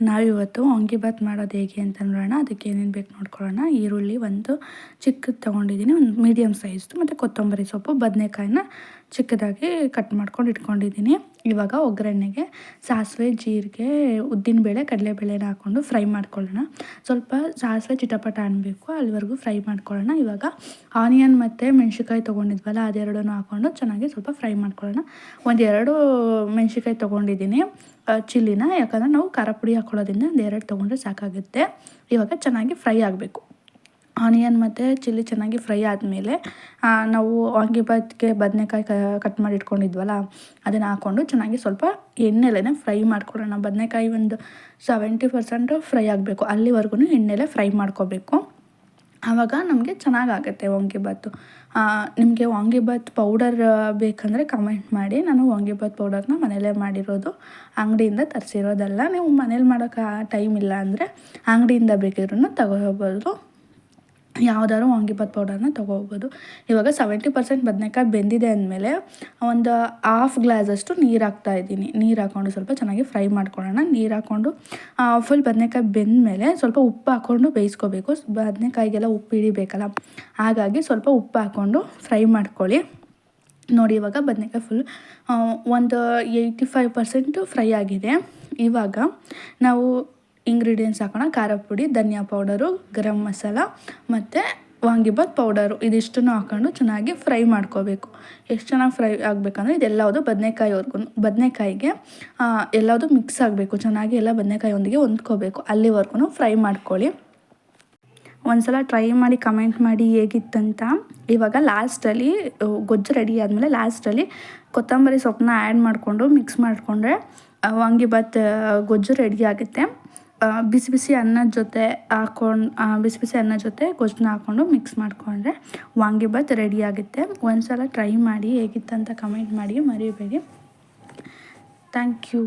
ನಾವಿವತ್ತು ವಾಂಗಿಬಾತ್ ಮಾಡೋದು ಹೇಗೆ ಅಂತ ನೋಡೋಣ. ಅದಕ್ಕೆ ಏನೇನು ಬೇಕು ನೋಡ್ಕೊಳ್ಳೋಣ. ಈರುಳ್ಳಿ ಒಂದು ಚಿಕ್ಕದು ತೊಗೊಂಡಿದ್ದೀನಿ. ಒಂದು ಮೀಡಿಯಮ್ ಸೈಜ್ದು ಮತ್ತು ಕೊತ್ತಂಬರಿ ಸೊಪ್ಪು, ಬದನೆಕಾಯಿನ ಚಿಕ್ಕದಾಗಿ ಕಟ್ ಮಾಡ್ಕೊಂಡು ಇಟ್ಕೊಂಡಿದ್ದೀನಿ. ಇವಾಗ ಒಗ್ಗರಣೆಗೆ ಸಾಸಿವೆ, ಜೀರಿಗೆ ಉದ್ದಿನಬೇಳೆ ಕಡಲೆಬೇಳೆನ ಹಾಕ್ಕೊಂಡು ಫ್ರೈ ಮಾಡ್ಕೊಳ್ಳೋಣ. ಸ್ವಲ್ಪ ಸಾಸಿವೆ ಚಿಟಪಟ ಅನ್ನಬೇಕು ಅಲ್ಲಿವರೆಗೂ ಫ್ರೈ ಮಾಡ್ಕೊಳ್ಳೋಣ. ಇವಾಗ ಆನಿಯನ್ ಮತ್ತು ಮೆಣಸಿಕಾಯಿ ತೊಗೊಂಡಿದ್ವಲ್ಲ ಅದೆರಡೂ ಹಾಕ್ಕೊಂಡು ಚೆನ್ನಾಗಿ ಸ್ವಲ್ಪ ಫ್ರೈ ಮಾಡ್ಕೊಳ್ಳೋಣ. ಒಂದು ಎರಡು ಮೆಣಸಿಕಾಯಿ ತೊಗೊಂಡಿದ್ದೀನಿ ಚಿಲ್ಲಿನ. ಯಾಕಂದರೆ ನಾವು ಖಾರ ಪುಡಿ ಹಾಕ್ಕೊಳ್ಳೋದ್ರಿಂದ ಒಂದು ಎರಡು ತೊಗೊಂಡ್ರೆ ಸಾಕಾಗುತ್ತೆ. ಇವಾಗ ಚೆನ್ನಾಗಿ ಫ್ರೈ ಆಗಬೇಕು. ಆನಿಯನ್ ಮತ್ತು ಚಿಲ್ಲಿ ಚೆನ್ನಾಗಿ ಫ್ರೈ ಆದಮೇಲೆ ನಾವು ವಾಂಗಿಬಾತ್ಗೆ ಬದನೆಕಾಯಿ ಕಟ್ ಮಾಡಿ ಇಟ್ಕೊಂಡಿದ್ವಲ್ಲ ಅದನ್ನು ಹಾಕ್ಕೊಂಡು ಚೆನ್ನಾಗಿ ಸ್ವಲ್ಪ ಎಣ್ಣೆಲೇ ಫ್ರೈ ಮಾಡ್ಕೊಡೋಣ ಬದನೆಕಾಯಿ ಒಂದು ಸೆವೆಂಟಿ ಪರ್ಸೆಂಟು ಫ್ರೈ ಆಗಬೇಕು. ಅಲ್ಲಿವರೆಗೂ ಎಣ್ಣೆಲೆ ಫ್ರೈ ಮಾಡ್ಕೋಬೇಕು. ಆವಾಗ ನಮಗೆ ಚೆನ್ನಾಗಾಗುತ್ತೆ ವಾಂಗಿಬಾತು ನಿಮಗೆ ವಾಂಗಿಭಾತ್ ಪೌಡರ್ ಬೇಕಂದರೆ ಕಮೆಂಟ್ ಮಾಡಿ. ನಾನು ವಾಂಗಿಭಾತ್ ಪೌಡರ್ನ ಮನೆಯಲ್ಲೇ ಮಾಡಿರೋದು. ಅಂಗಡಿಯಿಂದ ತರಿಸಿರೋದಲ್ಲ. ನೀವು ಮನೇಲಿ ಮಾಡೋಕ್ಕೆ ಟೈಮ್ ಇಲ್ಲ ಅಂದರೆ ಅಂಗಡಿಯಿಂದ ಬೇಕಿದ್ರೂ ತಗೋಬೋದು. ಯಾವ್ದಾದ್ರು ವಾಂಗಿಬಾತ್ ಪೌಡರ್ನ ತೊಗೋಬೋದು. ಇವಾಗ ಸೆವೆಂಟಿ ಪರ್ಸೆಂಟ್ ಬದನೆಕಾಯಿ ಬೆಂದಿದೆ ಅಂದಮೇಲೆ ಒಂದು ಹಾಫ್ ಗ್ಲಾಸಷ್ಟು ನೀರು ಹಾಕ್ತಾ ಇದ್ದೀನಿ. ನೀರು ಹಾಕ್ಕೊಂಡು ಸ್ವಲ್ಪ ಚೆನ್ನಾಗಿ ಫ್ರೈ ಮಾಡ್ಕೊಳ್ಳೋಣ. ನೀರು ಹಾಕ್ಕೊಂಡು ಫುಲ್ ಬದನೆಕಾಯಿ ಬೆಂದಮೇಲೆ ಸ್ವಲ್ಪ ಉಪ್ಪು ಹಾಕ್ಕೊಂಡು ಬೇಯಿಸ್ಕೋಬೇಕು. ಬದನೆಕಾಯಿಗೆಲ್ಲ ಉಪ್ಪು ಹಿಡಿಬೇಕಲ್ಲ. ಹಾಗಾಗಿ ಸ್ವಲ್ಪ ಉಪ್ಪು ಹಾಕ್ಕೊಂಡು ಫ್ರೈ ಮಾಡ್ಕೊಳ್ಳಿ. ನೋಡಿ, ಇವಾಗ ಬದನೆಕಾಯಿ ಫುಲ್ ಒಂದು ಏಯ್ಟಿ ಫೈವ್ ಪರ್ಸೆಂಟು ಫ್ರೈ ಆಗಿದೆ. ಇವಾಗ ನಾವು ಇಂಗ್ರೀಡಿಯೆಂಟ್ಸ್ ಹಾಕೋಣ. ಖಾರ ಪುಡಿ, ಧನಿಯಾ ಪೌಡರು ಗರಂ ಮಸಾಲ ಮತ್ತು ವಾಂಗಿಬಾತ್ ಪೌಡರು ಇದಿಷ್ಟನ್ನು ಹಾಕೊಂಡು ಚೆನ್ನಾಗಿ ಫ್ರೈ ಮಾಡ್ಕೋಬೇಕು. ಎಷ್ಟು ಚೆನ್ನಾಗಿ ಫ್ರೈ ಆಗಬೇಕಂದ್ರೆ ಇದೆಲ್ಲವುದು ಬದನೆಕಾಯಿವರೆಗೂ, ಬದನೆಕಾಯಿಗೆ ಎಲ್ಲವುದು ಮಿಕ್ಸ್ ಆಗಬೇಕು. ಚೆನ್ನಾಗಿ ಎಲ್ಲ ಬದನೆಕಾಯಿಯೊಂದಿಗೆ ಹೊಂದ್ಕೋಬೇಕು. ಅಲ್ಲಿವರೆಗೂ ಫ್ರೈ ಮಾಡ್ಕೊಳ್ಳಿ. ಒಂದ್ಸಲ ಟ್ರೈ ಮಾಡಿ ಕಮೆಂಟ್ ಮಾಡಿ ಹೇಗಿತ್ತಂತ. ಇವಾಗ ಲಾಸ್ಟಲ್ಲಿ ಗೊಜ್ಜು ರೆಡಿ ಆದಮೇಲೆ ಲಾಸ್ಟಲ್ಲಿ ಕೊತ್ತಂಬರಿ ಸೊಪ್ಪನ್ನ ಆ್ಯಡ್ ಮಾಡಿಕೊಂಡು ಮಿಕ್ಸ್ ಮಾಡಿಕೊಂಡ್ರೆ ವಾಂಗಿಬಾತ್ ಗೊಜ್ಜು ರೆಡಿ ಆಗುತ್ತೆ. ಬಿಸಿ ಬಿಸಿ ಅನ್ನದ ಜೊತೆ ಹಾಕೊಂಡು ಬಿಸಿ ಬಿಸಿ ಅನ್ನದ ಜೊತೆ ಗೊಜ್ಜನ್ನ ಹಾಕ್ಕೊಂಡು ಮಿಕ್ಸ್ ಮಾಡಿಕೊಂಡ್ರೆ ವಾಂಗಿಬಾತ್ ರೆಡಿ ಆಗುತ್ತೆ. ಒಂದು ಸಲ ಟ್ರೈ ಮಾಡಿ ಹೇಗಿತ್ತಂತ ಕಮೆಂಟ್ ಮಾಡಿ, ಮರಿಬೇಡಿ. Thank you